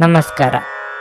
ನಮಸ್ಕಾರ.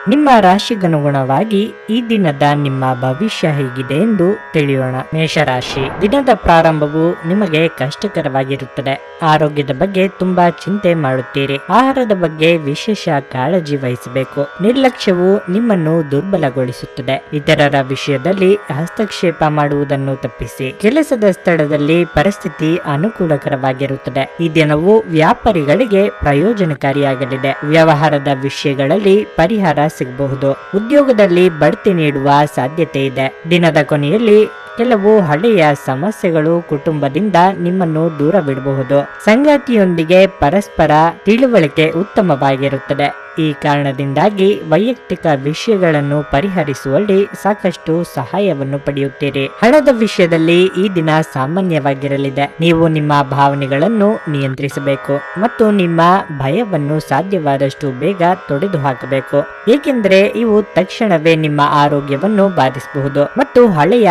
ನಿಮ್ಮ ರಾಶಿಗನುಗುಣವಾಗಿ ಈ ದಿನದ ನಿಮ್ಮ ಭವಿಷ್ಯ ಹೇಗಿದೆ ಎಂದು ತಿಳಿಯೋಣ. ಮೇಷರಾಶಿ. ದಿನದ ಪ್ರಾರಂಭವು ನಿಮಗೆ ಕಷ್ಟಕರವಾಗಿರುತ್ತದೆ. ಆರೋಗ್ಯದ ಬಗ್ಗೆ ತುಂಬಾ ಚಿಂತೆ ಮಾಡುತ್ತೀರಿ. ಆಹಾರದ ಬಗ್ಗೆ ವಿಶೇಷ ಕಾಳಜಿ ವಹಿಸಬೇಕು. ನಿರ್ಲಕ್ಷ್ಯವು ನಿಮ್ಮನ್ನು ದುರ್ಬಲಗೊಳಿಸುತ್ತದೆ. ಇತರರ ವಿಷಯದಲ್ಲಿ ಹಸ್ತಕ್ಷೇಪ ಮಾಡುವುದನ್ನು ತಪ್ಪಿಸಿ. ಕೆಲಸದ ಸ್ಥಳದಲ್ಲಿ ಪರಿಸ್ಥಿತಿ ಅನುಕೂಲಕರವಾಗಿರುತ್ತದೆ. ಈ ದಿನವು ವ್ಯಾಪಾರಿಗಳಿಗೆ ಪ್ರಯೋಜನಕಾರಿಯಾಗಲಿದೆ. ವ್ಯವಹಾರದ ವಿಷಯಗಳಲ್ಲಿ ಪರಿಹಾರ ಸಿಗಬಹುದು. ಉದ್ಯೋಗದಲ್ಲಿ ಬಡ್ತಿ ನೀಡುವ ಸಾಧ್ಯತೆ ಇದೆ. ದಿನದ ಕೊನೆಯಲ್ಲಿ ಕೆಲವು ಹಳೆಯ ಸಮಸ್ಯೆಗಳು ಕುಟುಂಬದಿಂದ ನಿಮ್ಮನ್ನು ದೂರವಿಡಬಹುದು. ಸಂಗಾತಿಯೊಂದಿಗೆ ಪರಸ್ಪರ ತಿಳುವಳಿಕೆ ಉತ್ತಮವಾಗಿರುತ್ತದೆ. ಈ ಕಾರಣದಿಂದಾಗಿ ವೈಯಕ್ತಿಕ ವಿಷಯಗಳನ್ನು ಪರಿಹರಿಸುವಲ್ಲಿ ಸಾಕಷ್ಟು ಸಹಾಯವನ್ನು ಪಡೆಯುತ್ತೀರಿ. ಹಣದ ವಿಷಯದಲ್ಲಿ ಈ ದಿನ ಸಾಮಾನ್ಯವಾಗಿರಲಿದೆ. ನೀವು ನಿಮ್ಮ ಭಾವನೆಗಳನ್ನು ನಿಯಂತ್ರಿಸಬೇಕು ಮತ್ತು ನಿಮ್ಮ ಭಯವನ್ನು ಸಾಧ್ಯವಾದಷ್ಟು ಬೇಗ ತೊಡೆದು ಹಾಕಬೇಕು ಏಕೆಂದರೆ ಇವು ತಕ್ಷಣವೇ ನಿಮ್ಮ ಆರೋಗ್ಯವನ್ನು ಬಾಧಿಸಬಹುದು ಮತ್ತು ಹಳೆಯ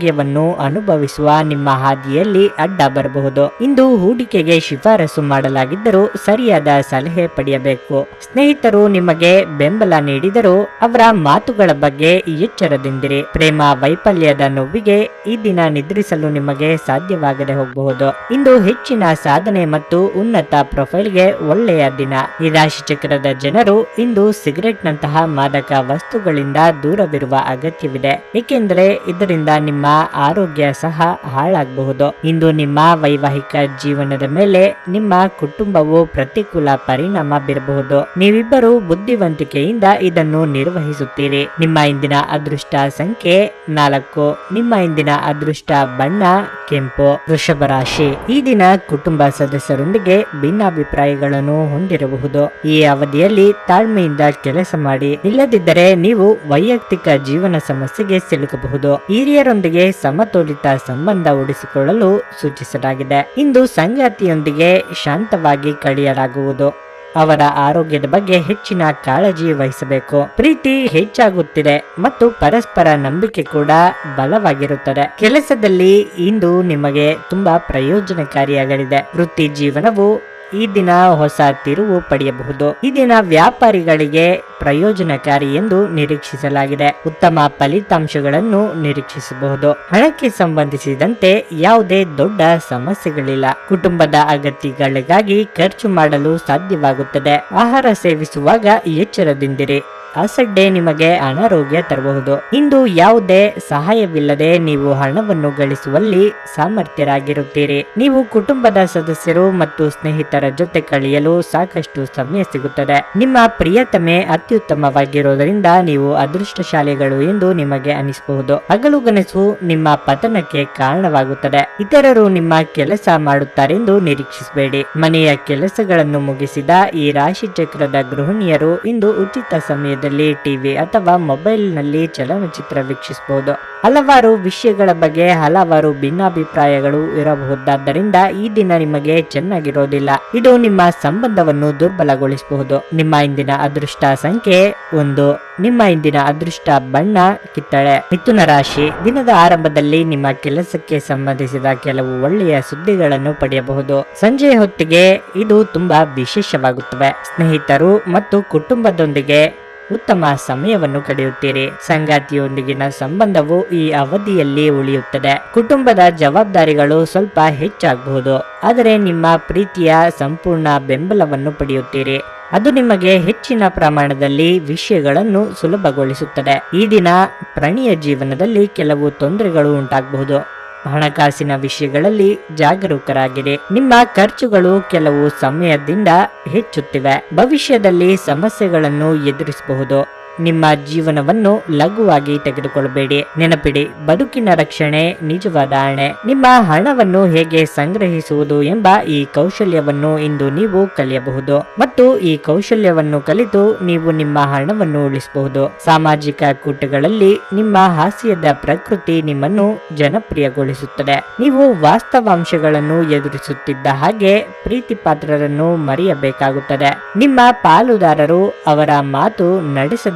ಆರೋಗ್ಯವನ್ನು ಅನುಭವಿಸುವ ನಿಮ್ಮ ಹಾದಿಯಲ್ಲಿ ಅಡ್ಡ ಬರಬಹುದು. ಇಂದು ಹೂಡಿಕೆಗೆ ಶಿಫಾರಸು ಮಾಡಲಾಗಿದ್ದರೂ ಸರಿಯಾದ ಸಲಹೆ ಪಡೆಯಬೇಕು. ಸ್ನೇಹಿತರು ನಿಮಗೆ ಬೆಂಬಲ ನೀಡಿದರೂ ಅವರ ಮಾತುಗಳ ಬಗ್ಗೆ ಎಚ್ಚರದಿಂದಿರಿ. ಪ್ರೇಮ ವೈಫಲ್ಯದ ನೋವಿಗೆ ಈ ದಿನ ನಿದ್ರಿಸಲು ನಿಮಗೆ ಸಾಧ್ಯವಾಗದೆ ಹೋಗಬಹುದು. ಇಂದು ಹೆಚ್ಚಿನ ಸಾಧನೆ ಮತ್ತು ಉನ್ನತ ಪ್ರೊಫೈಲ್ಗೆ ಒಳ್ಳೆಯ ದಿನ. ಈ ರಾಶಿ ಚಕ್ರದ ಜನರು ಇಂದು ಸಿಗರೆಟ್ ನಂತಹ ಮಾದಕ ವಸ್ತುಗಳಿಂದ ದೂರವಿರುವ ಅಗತ್ಯವಿದೆ. ಏಕೆಂದರೆ ಇದರಿಂದ ನಿಮ್ಮ ಆರೋಗ್ಯ ಸಹ ಹಾಳಾಗಬಹುದು. ಇಂದು ನಿಮ್ಮ ವೈವಾಹಿಕ ಜೀವನದ ಮೇಲೆ ನಿಮ್ಮ ಕುಟುಂಬವು ಪ್ರತಿಕೂಲ ಪರಿಣಾಮ ಬೀರಬಹುದು. ನೀವಿಬ್ಬರು ಬುದ್ಧಿವಂತಿಕೆಯಿಂದ ಇದನ್ನು ನಿರ್ವಹಿಸುತ್ತೀರಿ. ನಿಮ್ಮ ಇಂದಿನ ಅದೃಷ್ಟ ಸಂಖ್ಯೆ ನಾಲ್ಕು. ನಿಮ್ಮ ಇಂದಿನ ಅದೃಷ್ಟ ಬಣ್ಣ, ಕೆಂಪು, ವೃಷಭ ರಾಶಿ. ಈ ದಿನ ಕುಟುಂಬ ಸದಸ್ಯರೊಂದಿಗೆ ಭಿನ್ನಾಭಿಪ್ರಾಯಗಳನ್ನು ಹೊಂದಿರಬಹುದು. ಈ ಅವಧಿಯಲ್ಲಿ ತಾಳ್ಮೆಯಿಂದ ಕೆಲಸ ಮಾಡಿ. ಇಲ್ಲದಿದ್ದರೆ ನೀವು ವೈಯಕ್ತಿಕ ಜೀವನ ಸಮಸ್ಯೆಗೆ ಸಿಲುಕಬಹುದು. ಹಿರಿಯರೊಂದಿಗೆ ಸಮತೋಲಿತ ಸಂಬಂಧ ಉಳಿಸಿಕೊಳ್ಳಲು ಸೂಚಿಸಲಾಗಿದೆ. ಇಂದು ಸಂಗಾತಿಯೊಂದಿಗೆ ಶಾಂತವಾಗಿ ಕಳೆಯಲಾಗುವುದು. ಅವರ ಆರೋಗ್ಯದ ಬಗ್ಗೆ ಹೆಚ್ಚಿನ ಕಾಳಜಿ ವಹಿಸಬೇಕು. ಪ್ರೀತಿ ಹೆಚ್ಚಾಗುತ್ತಿದೆ ಮತ್ತು ಪರಸ್ಪರ ನಂಬಿಕೆ ಕೂಡ ಬಲವಾಗಿರುತ್ತದೆ. ಕೆಲಸದಲ್ಲಿ ಇಂದು ನಿಮಗೆ ತುಂಬಾ ಪ್ರಯೋಜನಕಾರಿಯಾಗಲಿದೆ. ವೃತ್ತಿ ಜೀವನವು ಈ ದಿನ ಹೊಸ ತಿರುವು ಪಡೆಯಬಹುದು. ಈ ದಿನ ವ್ಯಾಪಾರಿಗಳಿಗೆ ಪ್ರಯೋಜನಕಾರಿ ಎಂದು ನಿರೀಕ್ಷಿಸಲಾಗಿದೆ. ಉತ್ತಮ ಫಲಿತಾಂಶಗಳನ್ನು ನಿರೀಕ್ಷಿಸಬಹುದು. ಹಣಕ್ಕೆ ಸಂಬಂಧಿಸಿದಂತೆ ಯಾವುದೇ ದೊಡ್ಡ ಸಮಸ್ಯೆಗಳಿಲ್ಲ. ಕುಟುಂಬದ ಅಗತ್ಯಗಳಿಗಾಗಿ ಖರ್ಚು ಮಾಡಲು ಸಾಧ್ಯವಾಗುತ್ತದೆ. ಆಹಾರ ಸೇವಿಸುವಾಗ ಎಚ್ಚರದಿಂದಿರಿ. ಅಸಡ್ಡೆ ನಿಮಗೆ ಅನಾರೋಗ್ಯ ತರಬಹುದು. ಇಂದು ಯಾವುದೇ ಸಹಾಯವಿಲ್ಲದೆ ನೀವು ಹಣವನ್ನು ಗಳಿಸುವಲ್ಲಿ ಸಾಮರ್ಥ್ಯರಾಗಿರುತ್ತೀರಿ. ನೀವು ಕುಟುಂಬದ ಸದಸ್ಯರು ಮತ್ತು ಸ್ನೇಹಿತರ ಜೊತೆ ಕಳೆಯಲು ಸಾಕಷ್ಟು ಸಮಯ ಸಿಗುತ್ತದೆ. ನಿಮ್ಮ ಪ್ರಿಯತಮೆ ಅತ್ಯುತ್ತಮವಾಗಿರುವುದರಿಂದ ನೀವು ಅದೃಷ್ಟಶಾಲಿಗಳು ಎಂದು ನಿಮಗೆ ಅನಿಸಬಹುದು. ಹಗಲುಗನಸು ನಿಮ್ಮ ಪತನಕ್ಕೆ ಕಾರಣವಾಗುತ್ತದೆ. ಇತರರು ನಿಮ್ಮ ಕೆಲಸ ಮಾಡುತ್ತಾರೆಂದು ನಿರೀಕ್ಷಿಸಬೇಡಿ. ಮನೆಯ ಕೆಲಸಗಳನ್ನು ಮುಗಿಸಿದ ಈ ರಾಶಿ ಚಕ್ರದ ಗೃಹಿಣಿಯರು ಇಂದು ಉಚಿತ ಸಮಯದಲ್ಲಿ ಟಿವಿ ಅಥವಾ ಮೊಬೈಲ್ನಲ್ಲಿ ಚಲನಚಿತ್ರ ವೀಕ್ಷಿಸಬಹುದು. ಹಲವಾರು ವಿಷಯಗಳ ಬಗ್ಗೆ ಹಲವಾರು ಭಿನ್ನಾಭಿಪ್ರಾಯಗಳು ಇರಬಹುದಾದ್ದರಿಂದ ಈ ದಿನ ನಿಮಗೆ ಚೆನ್ನಾಗಿರೋದಿಲ್ಲ. ಇದು ನಿಮ್ಮ ಸಂಬಂಧವನ್ನು ದುರ್ಬಲಗೊಳಿಸಬಹುದು. ನಿಮ್ಮ ಇಂದಿನ ಅದೃಷ್ಟ ಸಂಖ್ಯೆ ಒಂದು. ನಿಮ್ಮ ಇಂದಿನ ಅದೃಷ್ಟ ಬಣ್ಣ, ಕಿತ್ತಳೆ. ಮಿಥುನ ರಾಶಿ. ದಿನದ ಆರಂಭದಲ್ಲಿ ನಿಮ್ಮ ಕೆಲಸಕ್ಕೆ ಸಂಬಂಧಿಸಿದ ಕೆಲವು ಒಳ್ಳೆಯ ಸುದ್ದಿಗಳನ್ನು ಪಡೆಯಬಹುದು. ಸಂಜೆ ಹೊತ್ತಿಗೆ ಇದು ತುಂಬಾ ವಿಶೇಷವಾಗುತ್ತವೆ. ಸ್ನೇಹಿತರು ಮತ್ತು ಕುಟುಂಬದೊಂದಿಗೆ ಉತ್ತಮ ಸಮಯವನ್ನು ಕಳೆಯುತ್ತೀರಿ. ಸಂಗಾತಿಯೊಂದಿಗಿನ ಸಂಬಂಧವು ಈ ಅವಧಿಯಲ್ಲಿ ಉಳಿಯುತ್ತದೆ. ಕುಟುಂಬದ ಜವಾಬ್ದಾರಿಗಳು ಸ್ವಲ್ಪ ಹೆಚ್ಚಾಗಬಹುದು. ಆದರೆ ನಿಮ್ಮ ಪ್ರೀತಿಯ ಸಂಪೂರ್ಣ ಬೆಂಬಲವನ್ನು ಪಡೆಯುತ್ತೀರಿ. ಅದು ನಿಮಗೆ ಹೆಚ್ಚಿನ ಪ್ರಮಾಣದಲ್ಲಿ ವಿಷಯಗಳನ್ನು ಸುಲಭಗೊಳಿಸುತ್ತದೆ. ಈ ದಿನ ಪ್ರಣಯ ಜೀವನದಲ್ಲಿ ಕೆಲವು ತೊಂದರೆಗಳು ಉಂಟಾಗಬಹುದು. ಹಣಕಾಸಿನ ವಿಷಯಗಳಲ್ಲಿ ಜಾಗರೂಕರಾಗಿರಿ ನಿಮ್ಮ ಖರ್ಚುಗಳು ಕೆಲವು ಸಮಯದಿಂದ ಹೆಚ್ಚುತ್ತಿವೆ. ಭವಿಷ್ಯದಲ್ಲಿ ಸಮಸ್ಯೆಗಳನ್ನು ಎದುರಿಸಬಹುದು. ನಿಮ್ಮ ಜೀವನವನ್ನು ಲಘುವಾಗಿ ತೆಗೆದುಕೊಳ್ಳಬೇಡಿ. ನೆನಪಿಡಿ, ಬದುಕಿನ ರಕ್ಷಣೆ ನಿಜವಾದ ಹಣೆ ನಿಮ್ಮ ಹಣವನ್ನು ಹೇಗೆ ಸಂಗ್ರಹಿಸುವುದು ಎಂಬ ಈ ಕೌಶಲ್ಯವನ್ನು ಇಂದು ನೀವು ಕಲಿಯಬಹುದು. ಮತ್ತು ಈ ಕೌಶಲ್ಯವನ್ನು ಕಲಿತು ನೀವು ನಿಮ್ಮ ಹಣವನ್ನು ಉಳಿಸಬಹುದು. ಸಾಮಾಜಿಕ ಕೂಟಗಳಲ್ಲಿ ನಿಮ್ಮ ಹಾಸ್ಯದ ಪ್ರಕೃತಿ ನಿಮ್ಮನ್ನು ಜನಪ್ರಿಯಗೊಳಿಸುತ್ತದೆ. ನೀವು ವಾಸ್ತವಾಂಶಗಳನ್ನು ಎದುರಿಸುತ್ತಿದ್ದ ಹಾಗೆ ಪ್ರೀತಿ ಪಾತ್ರರನ್ನು ಮರೆಯಬೇಕಾಗುತ್ತದೆ. ನಿಮ್ಮ ಪಾಲುದಾರರು ಅವರ ಮಾತು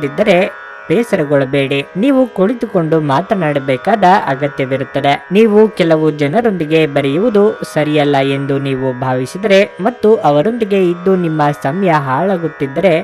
ನಡೆಸದಿದ್ದರೆ ಬೇಸರಗೊಳ್ಳಬೇಡಿ. ನೀವು ಕುಳಿತುಕೊಂಡು ಮಾತನಾಡಬೇಕಾದ ಅಗತ್ಯವಿರುತ್ತದೆ. ನೀವು ಕೆಲವು ಜನರೊಂದಿಗೆ ಬರೆಯುವುದು ಸರಿಯಲ್ಲ ಎಂದು ನೀವು ಭಾವಿಸಿದರೆ ಮತ್ತು ಅವರೊಂದಿಗೆ ಇದ್ದು ನಿಮ್ಮ ಸಮಯ ಹಾಳಾಗುತ್ತಿದ್ದರೆ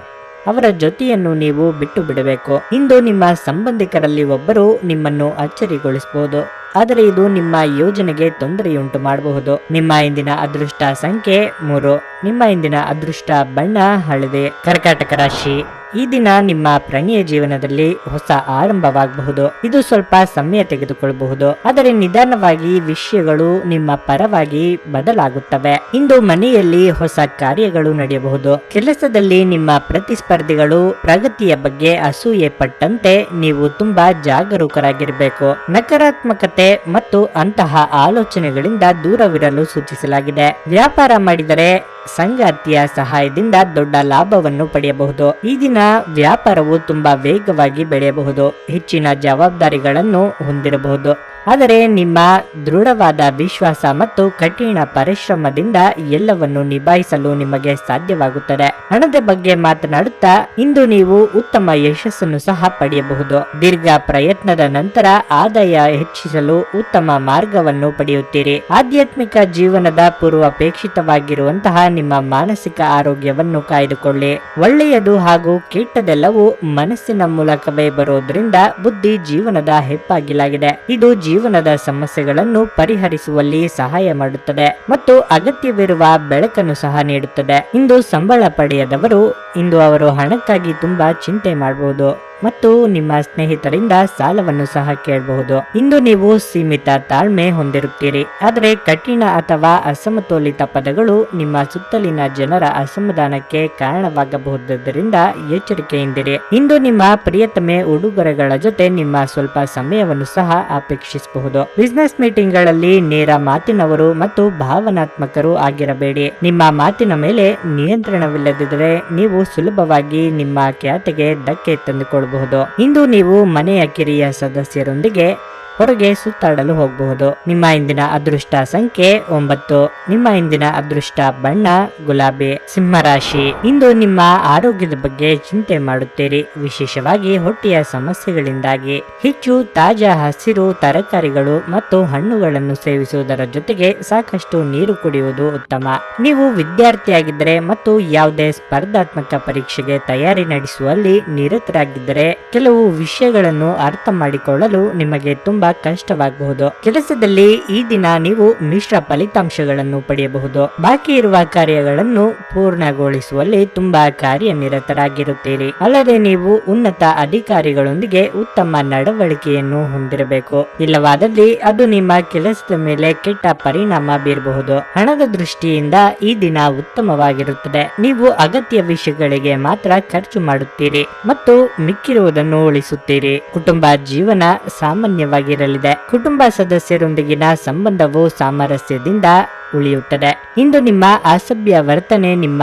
ಅವರ ಜೊತೆಯನ್ನು ನೀವು ಬಿಟ್ಟು ಬಿಡಬೇಕು ಇಂದು ನಿಮ್ಮ ಸಂಬಂಧಿಕರಲ್ಲಿ ಒಬ್ಬರು ನಿಮ್ಮನ್ನು ಅಚ್ಚರಿಗೊಳಿಸಬಹುದು. ಆದರೆ ಇದು ನಿಮ್ಮ ಯೋಜನೆಗೆ ತೊಂದರೆಯುಂಟು ಮಾಡಬಹುದು. ನಿಮ್ಮ ಇಂದಿನ ಅದೃಷ್ಟ ಸಂಖ್ಯೆ ಮೂರು. ನಿಮ್ಮ ಇಂದಿನ ಅದೃಷ್ಟ ಬಣ್ಣ ಹಳದಿ. ಕರ್ಕಾಟಕ ರಾಶಿ. ಈ ದಿನ ನಿಮ್ಮ ಪ್ರಣಯ ಜೀವನದಲ್ಲಿ ಹೊಸ ಆರಂಭವಾಗಬಹುದು. ಇದು ಸ್ವಲ್ಪ ಸಮಯ ತೆಗೆದುಕೊಳ್ಳಬಹುದು. ಆದರೆ ನಿಧಾನವಾಗಿ ವಿಷಯಗಳು ನಿಮ್ಮ ಪರವಾಗಿ ಬದಲಾಗುತ್ತವೆ. ಇಂದು ಮನೆಯಲ್ಲಿ ಹೊಸ ಕಾರ್ಯಗಳು ನಡೆಯಬಹುದು. ಕೆಲಸದಲ್ಲಿ ನಿಮ್ಮ ಪ್ರತಿಸ್ಪರ್ಧಿಗಳು ಪ್ರಗತಿಯ ಬಗ್ಗೆ ಅಸೂಯೆ ಪಟ್ಟಂತೆ ನೀವು ತುಂಬಾ ಜಾಗರೂಕರಾಗಿರಬೇಕು. ನಕಾರಾತ್ಮಕತೆ ಮತ್ತು ಅಂತಹ ಆಲೋಚನೆಗಳಿಂದ ದೂರವಿರಲು ಸೂಚಿಸಲಾಗಿದೆ. ವ್ಯಾಪಾರ ಮಾಡಿದರೆ ಸಂಗಾತಿಯ ಸಹಾಯದಿಂದ ದೊಡ್ಡ ಲಾಭವನ್ನು ಪಡೆಯಬಹುದು. ಈ ದಿನ ವ್ಯಾಪಾರವು ತುಂಬಾ ವೇಗವಾಗಿ ಬೆಳೆಯಬಹುದು. ಹೆಚ್ಚಿನ ಜವಾಬ್ದಾರಿಗಳನ್ನು ಹೊಂದಿರಬಹುದು. ಆದರೆ ನಿಮ್ಮ ದೃಢವಾದ ವಿಶ್ವಾಸ ಮತ್ತು ಕಠಿಣ ಪರಿಶ್ರಮದಿಂದ ಎಲ್ಲವನ್ನು ನಿಭಾಯಿಸಲು ನಿಮಗೆ ಸಾಧ್ಯವಾಗುತ್ತದೆ. ಹಣದ ಬಗ್ಗೆ ಮಾತನಾಡುತ್ತಾ ಇಂದು ನೀವು ಉತ್ತಮ ಯಶಸ್ಸನ್ನು ಸಹ ಪಡೆಯಬಹುದು. ದೀರ್ಘ ಪ್ರಯತ್ನದ ನಂತರ ಆದಾಯ ಹೆಚ್ಚಿಸಲು ಉತ್ತಮ ಮಾರ್ಗವನ್ನು ಪಡೆಯುತ್ತೀರಿ. ಆಧ್ಯಾತ್ಮಿಕ ಜೀವನದ ಪೂರ್ವಾಪೇಕ್ಷಿತವಾಗಿರುವಂತಹ ನಿಮ್ಮ ಮಾನಸಿಕ ಆರೋಗ್ಯವನ್ನು ಕಾಯ್ದುಕೊಳ್ಳಿ. ಒಳ್ಳೆಯದು ಹಾಗೂ ಕೆಟ್ಟದೆಲ್ಲವೂ ಮನಸ್ಸಿನ ಮೂಲಕವೇ ಬರೋದ್ರಿಂದ ಬುದ್ಧಿ ಜೀವನದ ಹೆಪ್ಪಾಗಿಲಾಗಿದೆ ಇದು ಜೀವನದ ಸಮಸ್ಯೆಗಳನ್ನು ಪರಿಹರಿಸುವಲ್ಲಿ ಸಹಾಯ ಮಾಡುತ್ತದೆ ಮತ್ತು ಅಗತ್ಯವಿರುವ ಬೆಳಕನ್ನು ಸಹ ನೀಡುತ್ತದೆ. ಇಂದು ಸಂಬಳ ಪಡೆಯದವರು ಇಂದು ಅವರು ಹಣಕ್ಕಾಗಿ ತುಂಬಾ ಚಿಂತೆ ಮಾಡಬಹುದು ಮತ್ತು ನಿಮ್ಮ ಸ್ನೇಹಿತರಿಂದ ಸಾಲವನ್ನು ಸಹ ಕೇಳಬಹುದು. ಇಂದು ನೀವು ಸೀಮಿತ ತಾಳ್ಮೆ ಹೊಂದಿರುತ್ತೀರಿ. ಆದರೆ ಕಠಿಣ ಅಥವಾ ಅಸಮತೋಲಿತ ಪದಗಳು ನಿಮ್ಮ ಸುತ್ತಲಿನ ಜನರ ಅಸಮಾಧಾನಕ್ಕೆ ಕಾರಣವಾಗಬಹುದರಿಂದ ಎಚ್ಚರಿಕೆಯಿಂದಿರಿ. ಇಂದು ನಿಮ್ಮ ಪ್ರಿಯತಮೆ ಉಡುಗೊರೆಗಳ ಜೊತೆ ನಿಮ್ಮ ಸ್ವಲ್ಪ ಸಮಯವನ್ನು ಸಹ ಅಪೇಕ್ಷಿಸಬಹುದು. ಬಿಸಿನೆಸ್ ಮೀಟಿಂಗ್ಗಳಲ್ಲಿ ನೇರ ಮಾತಿನವರು ಮತ್ತು ಭಾವನಾತ್ಮಕರು ಆಗಿರಬೇಡಿ. ನಿಮ್ಮ ಮಾತಿನ ಮೇಲೆ ನಿಯಂತ್ರಣವಿಲ್ಲದಿದ್ದರೆ ನೀವು ಸುಲಭವಾಗಿ ನಿಮ್ಮ ಖ್ಯಾತೆಗೆ ಧಕ್ಕೆ ತಂದುಕೊಳ್ಳಬಹುದು ಇಂದು ನೀವು ಮನೆಯ ಕಿರಿಯ ಸದಸ್ಯರೊಂದಿಗೆ ಹೊರಗೆ ಸುತ್ತಾಡಲು ಹೋಗಬಹುದು. ನಿಮ್ಮ ಇಂದಿನ ಅದೃಷ್ಟ ಸಂಖ್ಯೆ ಒಂಬತ್ತು. ನಿಮ್ಮ ಇಂದಿನ ಅದೃಷ್ಟ ಬಣ್ಣ, ಗುಲಾಬಿ, ಸಿಂಹರಾಶಿ. ಇಂದು ನಿಮ್ಮ ಆರೋಗ್ಯದ ಬಗ್ಗೆ ಚಿಂತೆ ಮಾಡುತ್ತೀರಿ. ವಿಶೇಷವಾಗಿ ಹೊಟ್ಟೆಯ ಸಮಸ್ಯೆಗಳಿಂದಾಗಿ. ಹೆಚ್ಚು ತಾಜಾ ಹಸಿರು ತರಕಾರಿಗಳು ಮತ್ತು ಹಣ್ಣುಗಳನ್ನು ಸೇವಿಸುವುದರ ಜೊತೆಗೆ ಸಾಕಷ್ಟು ನೀರು ಕುಡಿಯುವುದು ಉತ್ತಮ. ನೀವು ವಿದ್ಯಾರ್ಥಿಯಾಗಿದ್ದರೆ ಮತ್ತು ಯಾವುದೇ ಸ್ಪರ್ಧಾತ್ಮಕ ಪರೀಕ್ಷೆಗೆ ತಯಾರಿ ನಡೆಸುವಲ್ಲಿ ನಿರತರಾಗಿದ್ದರೆ, ಕೆಲವು ವಿಷಯಗಳನ್ನು ಅರ್ಥ ಮಾಡಿಕೊಳ್ಳಲು ನಿಮಗೆ ತುಂಬಾ ಕಷ್ಟವಾಗಬಹುದು. ಕೆಲಸದಲ್ಲಿ ಈ ದಿನ ನೀವು ಮಿಶ್ರ ಫಲಿತಾಂಶಗಳನ್ನು ಪಡೆಯಬಹುದು. ಬಾಕಿ ಇರುವ ಕಾರ್ಯಗಳನ್ನು ಪೂರ್ಣಗೊಳಿಸುವಲ್ಲಿ ತುಂಬಾ ಕಾರ್ಯನಿರತರಾಗಿರುತ್ತೀರಿ. ಅಲ್ಲದೆ ನೀವು ಉನ್ನತ ಅಧಿಕಾರಿಗಳೊಂದಿಗೆ ಉತ್ತಮ ನಡವಳಿಕೆಯನ್ನು ಹೊಂದಿರಬೇಕು. ಇಲ್ಲವಾದಲ್ಲಿ ಅದು ನಿಮ್ಮ ಕೆಲಸದ ಮೇಲೆ ಕೆಟ್ಟ ಪರಿಣಾಮ ಬೀರಬಹುದು. ಹಣದ ದೃಷ್ಟಿಯಿಂದ ಈ ದಿನ ಉತ್ತಮವಾಗಿರುತ್ತದೆ. ನೀವು ಅಗತ್ಯ ವಿಷಯಗಳಿಗೆ ಮಾತ್ರ ಖರ್ಚು ಮಾಡುತ್ತೀರಿ ಮತ್ತು ಮಿಕ್ಕಿರುವುದನ್ನು ಉಳಿಸುತ್ತೀರಿ. ಕುಟುಂಬ ಜೀವನ ಸಾಮಾನ್ಯವಾಗಿರಲಿದೆ ಕುಟುಂಬ ಸದಸ್ಯರೊಂದಿಗಿನ ಸಂಬಂಧವು ಸಾಮರಸ್ಯದಿಂದ ಉಳಿಯುತ್ತದೆ. ಇಂದು ನಿಮ್ಮ ಅಸಭ್ಯ ವರ್ತನೆ ನಿಮ್ಮ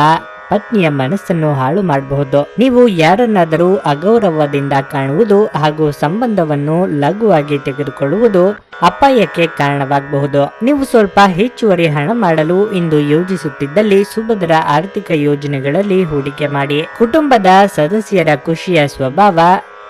ಪತ್ನಿಯ ಮನಸ್ಸನ್ನು ಹಾಳು ಮಾಡಬಹುದು. ನೀವು ಯಾರನ್ನಾದರೂ ಅಗೌರವದಿಂದ ಕಾಣುವುದು ಹಾಗೂ ಸಂಬಂಧವನ್ನು ಲಘುವಾಗಿ ತೆಗೆದುಕೊಳ್ಳುವುದು ಅಪಾಯಕ್ಕೆ ಕಾರಣವಾಗಬಹುದು. ನೀವು ಸ್ವಲ್ಪ ಹೆಚ್ಚುವರಿ ಹಣ ಮಾಡಲು ಇಂದು ಯೋಜಿಸುತ್ತಿದ್ದಲ್ಲಿ ಸುಭದ್ರ ಆರ್ಥಿಕ ಯೋಜನೆಗಳಲ್ಲಿ ಹೂಡಿಕೆ ಮಾಡಿ. ಕುಟುಂಬದ ಸದಸ್ಯರ ಖುಷಿಯ ಸ್ವಭಾವ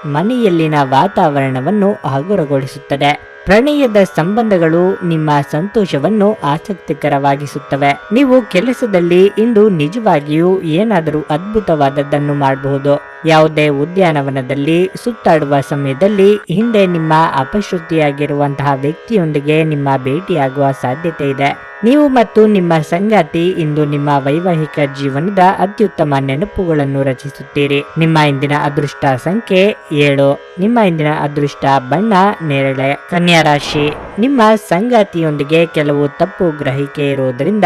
ಮನೆಯಲ್ಲಿನ ವಾತಾವರಣವನ್ನು ಹಗುರಗೊಳಿಸುತ್ತದೆ. ಪ್ರಣಯದ ಸಂಬಂಧಗಳು ನಿಮ್ಮ ಸಂತೋಷವನ್ನು ಆಸಕ್ತಿಕರವಾಗಿಸುತ್ತವೆ. ನೀವು ಕೆಲಸದಲ್ಲಿ ಇಂದು ನಿಜವಾಗಿಯೂ ಏನಾದರೂ ಅದ್ಭುತವಾದದ್ದನ್ನು ಮಾಡಬಹುದು. ಯಾವುದೇ ಉದ್ಯಾನವನದಲ್ಲಿ ಸುತ್ತಾಡುವ ಸಮಯದಲ್ಲಿ ಹಿಂದೆ ನಿಮ್ಮ ಅಪಶ್ರುತಿಯಾಗಿರುವಂತಹ ವ್ಯಕ್ತಿಯೊಂದಿಗೆ ನಿಮ್ಮ ಭೇಟಿಯಾಗುವ ಸಾಧ್ಯತೆ ಇದೆ. ನೀವು ಮತ್ತು ನಿಮ್ಮ ಸಂಗಾತಿ ಇಂದು ನಿಮ್ಮ ವೈವಾಹಿಕ ಜೀವನದ ಅತ್ಯುತ್ತಮ ನೆನಪುಗಳನ್ನು ರಚಿಸುತ್ತೀರಿ. ನಿಮ್ಮ ಇಂದಿನ ಅದೃಷ್ಟ ಸಂಖ್ಯೆ ಏಳು. ನಿಮ್ಮ ಇಂದಿನ ಅದೃಷ್ಟ ಬಣ್ಣ, ನೇರಳೆ. ಕನ್ಯಾ ರಾಶಿ ನಿಮ್ಮ ಸಂಗಾತಿಯೊಂದಿಗೆ ಕೆಲವು ತಪ್ಪು ಗ್ರಹಿಕೆ ಇರುವುದರಿಂದ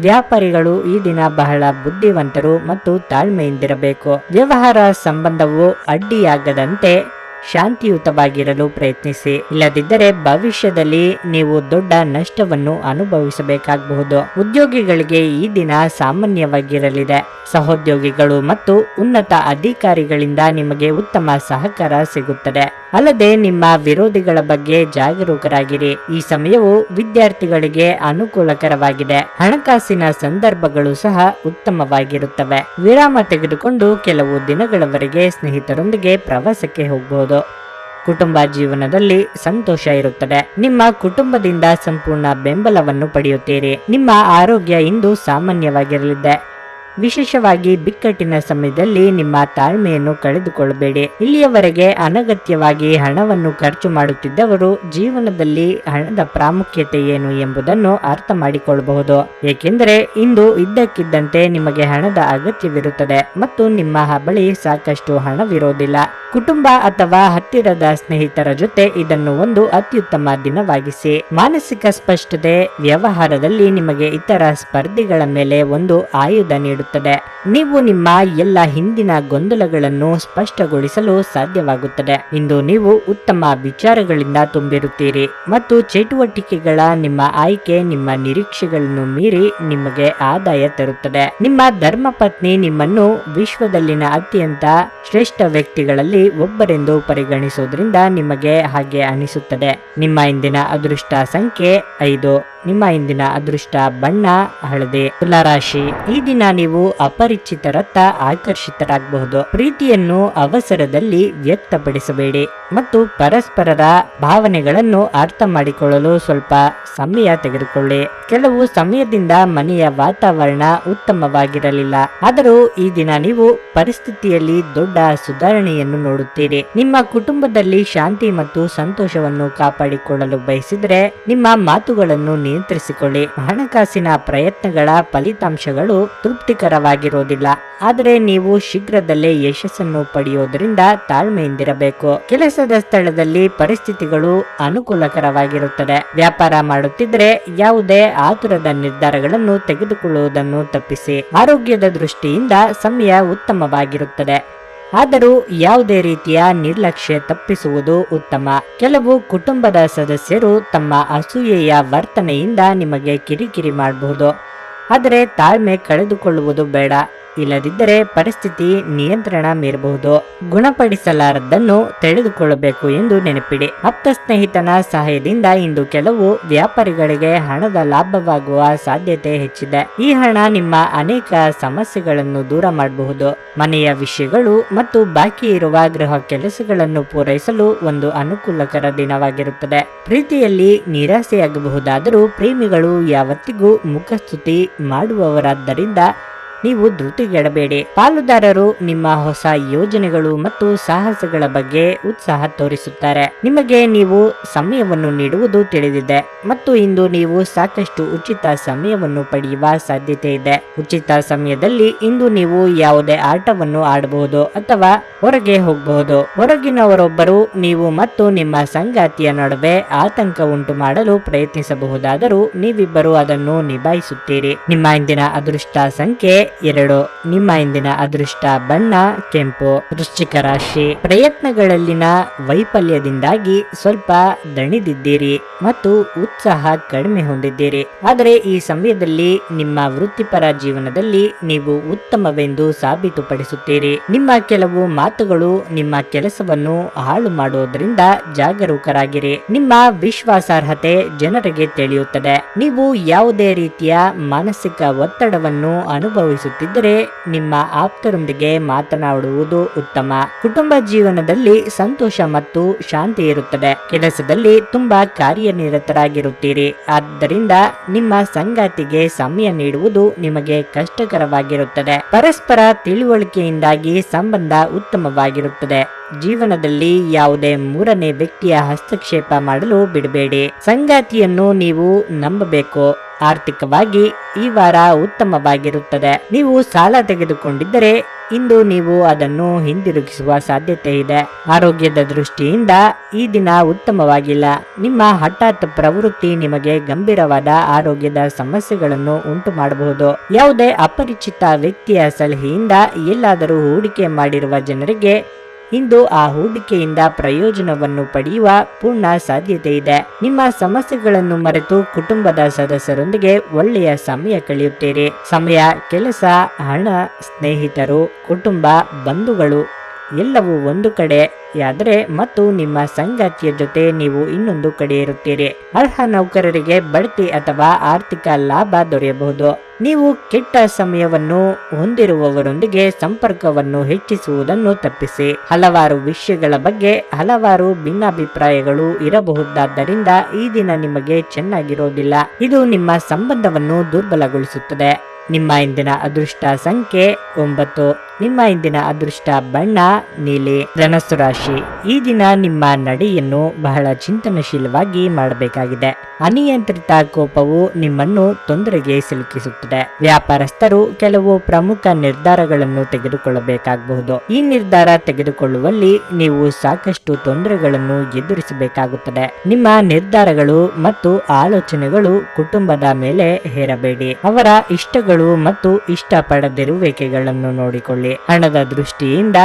ವ್ಯಾಪಾರಿಗಳು ಈ ದಿನ ಬಹಳ ಬುದ್ಧಿವಂತರು ಮತ್ತು ತಾಳ್ಮೆಯಿಂದಿರಬೇಕು. ವ್ಯವಹಾರ ಸಂಬಂಧವು ಅಡ್ಡಿಯಾಗದಂತೆ ಶಾಂತಿಯುತವಾಗಿರಲು ಪ್ರಯತ್ನಿಸಿ. ಇಲ್ಲದಿದ್ದರೆ ಭವಿಷ್ಯದಲ್ಲಿ ನೀವು ದೊಡ್ಡ ನಷ್ಟವನ್ನು ಅನುಭವಿಸಬೇಕಾಗಬಹುದು. ಉದ್ಯೋಗಿಗಳಿಗೆ ಈ ದಿನ ಸಾಮಾನ್ಯವಾಗಿರಲಿದೆ. ಸಹೋದ್ಯೋಗಿಗಳು ಮತ್ತು ಉನ್ನತ ಅಧಿಕಾರಿಗಳಿಂದ ನಿಮಗೆ ಉತ್ತಮ ಸಹಕಾರ ಸಿಗುತ್ತದೆ. ಅಲ್ಲದೆ ನಿಮ್ಮ ವಿರೋಧಿಗಳ ಬಗ್ಗೆ ಜಾಗರೂಕರಾಗಿರಿ. ಈ ಸಮಯವು ವಿದ್ಯಾರ್ಥಿಗಳಿಗೆ ಅನುಕೂಲಕರವಾಗಿದೆ. ಹಣಕಾಸಿನ ಸಂದರ್ಭಗಳು ಸಹ ಉತ್ತಮವಾಗಿರುತ್ತವೆ. ವಿರಾಮ ತೆಗೆದುಕೊಂಡು ಕೆಲವು ದಿನಗಳವರೆಗೆ ಸ್ನೇಹಿತರೊಂದಿಗೆ ಪ್ರವಾಸಕ್ಕೆ ಹೋಗಬಹುದು ಕುಟುಂಬ ಜೀವನದಲ್ಲಿ ಸಂತೋಷ ಇರುತ್ತದೆ. ನಿಮ್ಮ ಕುಟುಂಬದಿಂದ ಸಂಪೂರ್ಣ ಬೆಂಬಲವನ್ನು ಪಡೆಯುತ್ತೀರಿ. ನಿಮ್ಮ ಆರೋಗ್ಯ ಇಂದು ಸಾಮಾನ್ಯವಾಗಿರಲಿದೆ. ವಿಶೇಷವಾಗಿ ಬಿಕ್ಕಟ್ಟಿನ ಸಮಯದಲ್ಲಿ ನಿಮ್ಮ ತಾಳ್ಮೆಯನ್ನು ಕಳೆದುಕೊಳ್ಳಬೇಡಿ. ಇಲ್ಲಿಯವರೆಗೆ ಅನಗತ್ಯವಾಗಿ ಹಣವನ್ನು ಖರ್ಚು ಮಾಡುತ್ತಿದ್ದವರು ಜೀವನದಲ್ಲಿ ಹಣದ ಪ್ರಾಮುಖ್ಯತೆ ಏನು ಎಂಬುದನ್ನು ಅರ್ಥ ಮಾಡಿಕೊಳ್ಳಬಹುದು. ಏಕೆಂದರೆ ಇಂದು ಇದ್ದಕ್ಕಿದ್ದಂತೆ ನಿಮಗೆ ಹಣದ ಅಗತ್ಯವಿರುತ್ತದೆ ಮತ್ತು ನಿಮ್ಮ ಬಳಿ ಸಾಕಷ್ಟು ಹಣವಿರೋದಿಲ್ಲ. ಕುಟುಂಬ ಅಥವಾ ಹತ್ತಿರದ ಸ್ನೇಹಿತರ ಜೊತೆ ಇದನ್ನು ಒಂದು ಅತ್ಯುತ್ತಮ ದಿನವಾಗಿಸಿ. ಮಾನಸಿಕ ಸ್ಪಷ್ಟತೆ, ವ್ಯವಹಾರದಲ್ಲಿ ನಿಮಗೆ ಇತರ ಸ್ಪರ್ಧಿಗಳ ಮೇಲೆ ಒಂದು ಆಯುಧ ನೀಡುತ್ತದೆ. ನೀವು ನಿಮ್ಮ ಎಲ್ಲ ಹಿಂದಿನ ಗೊಂದಲಗಳನ್ನು ಸ್ಪಷ್ಟಗೊಳಿಸಲು ಸಾಧ್ಯವಾಗುತ್ತದೆ. ಇಂದು ನೀವು ಉತ್ತಮ ವಿಚಾರಗಳಿಂದ ತುಂಬಿರುತ್ತೀರಿ ಮತ್ತು ಚಟುವಟಿಕೆಗಳ ನಿಮ್ಮ ಆಯ್ಕೆ, ನಿಮ್ಮ ನಿರೀಕ್ಷೆಗಳನ್ನು ಮೀರಿ ನಿಮಗೆ ಆದಾಯ ತರುತ್ತದೆ. ನಿಮ್ಮ ಧರ್ಮಪತ್ನಿ ನಿಮ್ಮನ್ನು ವಿಶ್ವದಲ್ಲಿನ ಅತ್ಯಂತ ಶ್ರೇಷ್ಠ ವ್ಯಕ್ತಿಗಳಲ್ಲಿ ಒಬ್ಬರೆಂದು ಪರಿಗಣಿಸುವುದರಿಂದ ನಿಮಗೆ ಹಾಗೆ ಅನಿಸುತ್ತದೆ. ನಿಮ್ಮ ಇಂದಿನ ಅದೃಷ್ಟ ಸಂಖ್ಯೆ ಐದು. ನಿಮ್ಮ ಇಂದಿನ ಅದೃಷ್ಟ ಬಣ್ಣ, ಹಳದಿ, ತುಲಾರಾಶಿ. ಈ ದಿನ ನೀವು ಅಪರಿಚಿತರತ್ತ ಆಕರ್ಷಿತರಾಗಬಹುದು. ಪ್ರೀತಿಯನ್ನು ಅವಸರದಲ್ಲಿ ವ್ಯಕ್ತಪಡಿಸಬೇಡಿ ಮತ್ತು ಪರಸ್ಪರರ ಭಾವನೆಗಳನ್ನು ಅರ್ಥ ಮಾಡಿಕೊಳ್ಳಲು ಸ್ವಲ್ಪ ಸಮಯ ತೆಗೆದುಕೊಳ್ಳಿ. ಕೆಲವು ಸಮಯದಿಂದ ಮನೆಯ ವಾತಾವರಣ ಉತ್ತಮವಾಗಿರಲಿಲ್ಲ. ಆದರೂ ಈ ದಿನ ನೀವು ಪರಿಸ್ಥಿತಿಯಲ್ಲಿ ದೊಡ್ಡ ಸುಧಾರಣೆಯನ್ನು ನೋಡುತ್ತೀರಿ. ನಿಮ್ಮ ಕುಟುಂಬದಲ್ಲಿ ಶಾಂತಿ ಮತ್ತು ಸಂತೋಷವನ್ನು ಕಾಪಾಡಿಕೊಳ್ಳಲು ಬಯಸಿದರೆ ನಿಮ್ಮ ಮಾತುಗಳನ್ನು ನಿಯಂತ್ರಿಸಿಕೊಳ್ಳಿ. ಹಣಕಾಸಿನ ಪ್ರಯತ್ನಗಳ ಫಲಿತಾಂಶಗಳು ತೃಪ್ತಿಕರವಾಗಿರುವುದಿಲ್ಲ ಆದರೆ ನೀವು ಶೀಘ್ರದಲ್ಲೇ ಯಶಸ್ಸನ್ನು ಪಡೆಯುವುದರಿಂದ ತಾಳ್ಮೆಯಿಂದಿರಬೇಕು. ಕೆಲಸದ ಸ್ಥಳದಲ್ಲಿ ಪರಿಸ್ಥಿತಿಗಳು ಅನುಕೂಲಕರವಾಗಿರುತ್ತದೆ. ವ್ಯಾಪಾರ ಮಾಡುತ್ತಿದ್ದರೆ ಯಾವುದೇ ಆತುರದ ನಿರ್ಧಾರಗಳನ್ನು ತೆಗೆದುಕೊಳ್ಳುವುದನ್ನು ತಪ್ಪಿಸಿ. ಆರೋಗ್ಯದ ದೃಷ್ಟಿಯಿಂದ ಸಮಯ ಉತ್ತಮವಾಗಿರುತ್ತದೆ. ಆದರೂ ಯಾವುದೇ ರೀತಿಯ ನಿರ್ಲಕ್ಷ್ಯ ತಪ್ಪಿಸುವುದು ಉತ್ತಮ. ಕೆಲವು ಕುಟುಂಬದ ಸದಸ್ಯರು ತಮ್ಮ ಅಸೂಯೆಯ ವರ್ತನೆಯಿಂದ ನಿಮಗೆ ಕಿರಿಕಿರಿ ಮಾಡಬಹುದು. ಆದರೆ ತಾಳ್ಮೆ ಕಳೆದುಕೊಳ್ಳುವುದು ಬೇಡ. ಇಲ್ಲದಿದ್ದರೆ ಪರಿಸ್ಥಿತಿ ನಿಯಂತ್ರಣ ಮೀರಬಹುದು. ಗುಣಪಡಿಸಲಾರದ್ದನ್ನು ತಿಳಿದುಕೊಳ್ಳಬೇಕು ಎಂದು ನೆನಪಿಡಿ. ಆಪ್ತ ಸ್ನೇಹಿತನ ಸಹಾಯದಿಂದ ಇಂದು ಕೆಲವು ವ್ಯಾಪಾರಿಗಳಿಗೆ ಹಣದ ಲಾಭವಾಗುವ ಸಾಧ್ಯತೆ ಹೆಚ್ಚಿದೆ. ಈ ಹಣ ನಿಮ್ಮ ಅನೇಕ ಸಮಸ್ಯೆಗಳನ್ನು ದೂರ ಮಾಡಬಹುದು. ಮನೆಯ ವಿಷಯಗಳು ಮತ್ತು ಬಾಕಿ ಇರುವ ಗೃಹ ಕೆಲಸಗಳನ್ನು ಪೂರೈಸಲು ಒಂದು ಅನುಕೂಲಕರ ದಿನವಾಗಿರುತ್ತದೆ. ಪ್ರೀತಿಯಲ್ಲಿ ನಿರಾಸೆಯಾಗಬಹುದಾದರೂ ಪ್ರೇಮಿಗಳು ಯಾವತ್ತಿಗೂ ಮುಖಸ್ತುತಿ ಮಾಡುವವರಾದ್ದರಿಂದ ನೀವು ಧೃತಿಗೆಡಬೇಡಿ ಪಾಲುದಾರರು ನಿಮ್ಮ ಹೊಸ ಯೋಜನೆಗಳು ಮತ್ತು ಸಾಹಸಗಳ ಬಗ್ಗೆ ಉತ್ಸಾಹ ತೋರಿಸುತ್ತಾರೆ. ನಿಮಗೆ ನೀವು ಸಮಯವನ್ನು ನೀಡುವುದು ತಿಳಿದಿದೆ ಮತ್ತು ಇಂದು ನೀವು ಸಾಕಷ್ಟು ಉಚಿತ ಸಮಯವನ್ನು ಪಡೆಯುವ ಸಾಧ್ಯತೆ ಇದೆ. ಉಚಿತ ಸಮಯದಲ್ಲಿ ಇಂದು ನೀವು ಯಾವುದೇ ಆಟವನ್ನು ಆಡಬಹುದು ಅಥವಾ ಹೊರಗೆ ಹೋಗಬಹುದು. ಹೊರಗಿನವರೊಬ್ಬರು ನೀವು ಮತ್ತು ನಿಮ್ಮ ಸಂಗಾತಿಯ ನಡುವೆ ಆತಂಕ ಉಂಟು ಮಾಡಲು ಪ್ರಯತ್ನಿಸಬಹುದಾದರೂ ನೀವಿಬ್ಬರು ಅದನ್ನು ನಿಭಾಯಿಸುತ್ತೀರಿ. ನಿಮ್ಮ ಇಂದಿನ ಅದೃಷ್ಟ ಸಂಖ್ಯೆ ಎರಡು. ನಿಮ್ಮ ಇಂದಿನ ಅದೃಷ್ಟ ಬಣ್ಣ, ಕೆಂಪು. ವೃಶ್ಚಿಕ ರಾಶಿ. ಪ್ರಯತ್ನಗಳಲ್ಲಿನ ವೈಫಲ್ಯದಿಂದಾಗಿ ಸ್ವಲ್ಪ ದಣಿದಿದ್ದೀರಿ ಮತ್ತು ಉತ್ಸಾಹ ಕಡಿಮೆ ಹೊಂದಿದ್ದೀರಿ. ಆದರೆ ಈ ಸಮಯದಲ್ಲಿ ನಿಮ್ಮ ವೃತ್ತಿಪರ ಜೀವನದಲ್ಲಿ ನೀವು ಉತ್ತಮವೆಂದು ಸಾಬೀತುಪಡಿಸುತ್ತೀರಿ. ನಿಮ್ಮ ಕೆಲವು ಮಾತುಗಳು ನಿಮ್ಮ ಕೆಲಸವನ್ನು ಹಾಳು ಮಾಡುವುದರಿಂದ ಜಾಗರೂಕರಾಗಿರಿ. ನಿಮ್ಮ ವಿಶ್ವಾಸಾರ್ಹತೆ ಜನರಿಗೆ ತಿಳಿಯುತ್ತದೆ. ನೀವು ಯಾವುದೇ ರೀತಿಯ ಮಾನಸಿಕ ಒತ್ತಡವನ್ನು ಅನುಭವಿಸುತ್ತಿದ್ದರೆ ನಿಮ್ಮ ಆಪ್ತರೊಂದಿಗೆ ಮಾತನಾಡುವುದು ಉತ್ತಮ. ಕುಟುಂಬ ಜೀವನದಲ್ಲಿ ಸಂತೋಷ ಮತ್ತು ಶಾಂತಿ ಇರುತ್ತದೆ. ಕೆಲಸದಲ್ಲಿ ತುಂಬಾ ಕಾರ್ಯನಿರತರಾಗಿರುತ್ತೀರಿ. ಆದ್ದರಿಂದ ನಿಮ್ಮ ಸಂಗಾತಿಗೆ ಸಮಯ ನೀಡುವುದು ನಿಮಗೆ ಕಷ್ಟಕರವಾಗಿರುತ್ತದೆ. ಪರಸ್ಪರ ತಿಳುವಳಿಕೆಯಿಂದಾಗಿ ಸಂಬಂಧ ಉತ್ತಮವಾಗಿರುತ್ತದೆ. ಜೀವನದಲ್ಲಿ ಯಾವುದೇ ಮೂರನೇ ವ್ಯಕ್ತಿಯ ಹಸ್ತಕ್ಷೇಪ ಮಾಡಲು ಬಿಡಬೇಡಿ. ಸಂಗಾತಿಯನ್ನು ನೀವು ನಂಬಬೇಕು. ಆರ್ಥಿಕವಾಗಿ ಈ ವಾರ ಉತ್ತಮವಾಗಿರುತ್ತದೆ. ನೀವು ಸಾಲ ತೆಗೆದುಕೊಂಡಿದ್ದರೆ ಇಂದು ನೀವು ಅದನ್ನು ಹಿಂದಿರುಗಿಸುವ ಸಾಧ್ಯತೆ ಇದೆ. ಆರೋಗ್ಯದ ದೃಷ್ಟಿಯಿಂದ ಈ ದಿನ ಉತ್ತಮವಾಗಿಲ್ಲ. ನಿಮ್ಮ ಹಠಾತ್ ಪ್ರವೃತ್ತಿ ನಿಮಗೆ ಗಂಭೀರವಾದ ಆರೋಗ್ಯದ ಸಮಸ್ಯೆಗಳನ್ನು ಉಂಟು ಮಾಡಬಹುದು ಯಾವುದೇ ಅಪರಿಚಿತ ವ್ಯಕ್ತಿಯ ಸಲಹೆಯಿಂದ ಎಲ್ಲಾದರೂ ಹೂಡಿಕೆ ಮಾಡಿರುವ ಜನರಿಗೆ ಇಂದು ಆ ಹೂಡಿಕೆಯಿಂದ ಪ್ರಯೋಜನವನ್ನು ಪಡೆಯುವ ಪೂರ್ಣ ಸಾಧ್ಯತೆ ಇದೆ. ನಿಮ್ಮ ಸಮಸ್ಯೆಗಳನ್ನು ಮರೆತು ಕುಟುಂಬದ ಸದಸ್ಯರೊಂದಿಗೆ ಒಳ್ಳೆಯ ಸಮಯ ಕಳೆಯುತ್ತೀರಿ. ಸಮಯ, ಕೆಲಸ, ಹಣ, ಸ್ನೇಹಿತರು, ಕುಟುಂಬ, ಬಂಧುಗಳು ಎಲ್ಲವೂ ಒಂದು ಕಡೆಯಾದರೆ ಮತ್ತು ನಿಮ್ಮ ಸಂಗಾತಿಯ ಜೊತೆ ನೀವು ಇನ್ನೊಂದು ಕಡೆ ಇರುತ್ತೀರಿ. ಅರ್ಹ ನೌಕರರಿಗೆ ಬಡ್ತಿ ಅಥವಾ ಆರ್ಥಿಕ ಲಾಭ ದೊರೆಯಬಹುದು. ನೀವು ಕೆಟ್ಟ ಸಮಯವನ್ನು ಹೊಂದಿರುವವರೊಂದಿಗೆ ಸಂಪರ್ಕವನ್ನು ಹೆಚ್ಚಿಸುವುದನ್ನು ತಪ್ಪಿಸಿ. ಹಲವಾರು ವಿಷಯಗಳ ಬಗ್ಗೆ ಹಲವಾರು ಭಿನ್ನಾಭಿಪ್ರಾಯಗಳು ಇರಬಹುದಾದ್ದರಿಂದ ಈ ದಿನ ನಿಮಗೆ ಚೆನ್ನಾಗಿರೋದಿಲ್ಲ. ಇದು ನಿಮ್ಮ ಸಂಬಂಧವನ್ನು ದುರ್ಬಲಗೊಳಿಸುತ್ತದೆ. ನಿಮ್ಮ ಇಂದಿನ ಅದೃಷ್ಟ ಸಂಖ್ಯೆ ಒಂಬತ್ತು. ನಿಮ್ಮ ಇಂದಿನ ಅದೃಷ್ಟ ಬಣ್ಣ, ನೀಲಿ. ಧನಸ್ಸು ರಾಶಿ. ಈ ದಿನ ನಿಮ್ಮ ನಡೆಯನ್ನು ಬಹಳ ಚಿಂತನಶೀಲವಾಗಿ ಮಾಡಬೇಕಾಗಿದೆ. ಅನಿಯಂತ್ರಿತ ಕೋಪವು ನಿಮ್ಮನ್ನು ತೊಂದರೆಗೆ ಸಿಲುಕಿಸುತ್ತದೆ. ವ್ಯಾಪಾರಸ್ಥರು ಕೆಲವು ಪ್ರಮುಖ ನಿರ್ಧಾರಗಳನ್ನು ತೆಗೆದುಕೊಳ್ಳಬೇಕಾಗಬಹುದು. ಈ ನಿರ್ಧಾರ ತೆಗೆದುಕೊಳ್ಳುವಲ್ಲಿ ನೀವು ಸಾಕಷ್ಟು ತೊಂದರೆಗಳನ್ನು ಎದುರಿಸಬೇಕಾಗುತ್ತದೆ. ನಿಮ್ಮ ನಿರ್ಧಾರಗಳು ಮತ್ತು ಆಲೋಚನೆಗಳು ಕುಟುಂಬದ ಮೇಲೆ ಹೇರಬೇಡಿ. ಅವರ ಇಷ್ಟಗಳು ಮತ್ತು ಇಷ್ಟಪಡದಿರುವಿಕೆಗಳನ್ನು ನೋಡಿಕೊಳ್ಳಿ. ಹಣದ ದೃಷ್ಟಿಯಿಂದ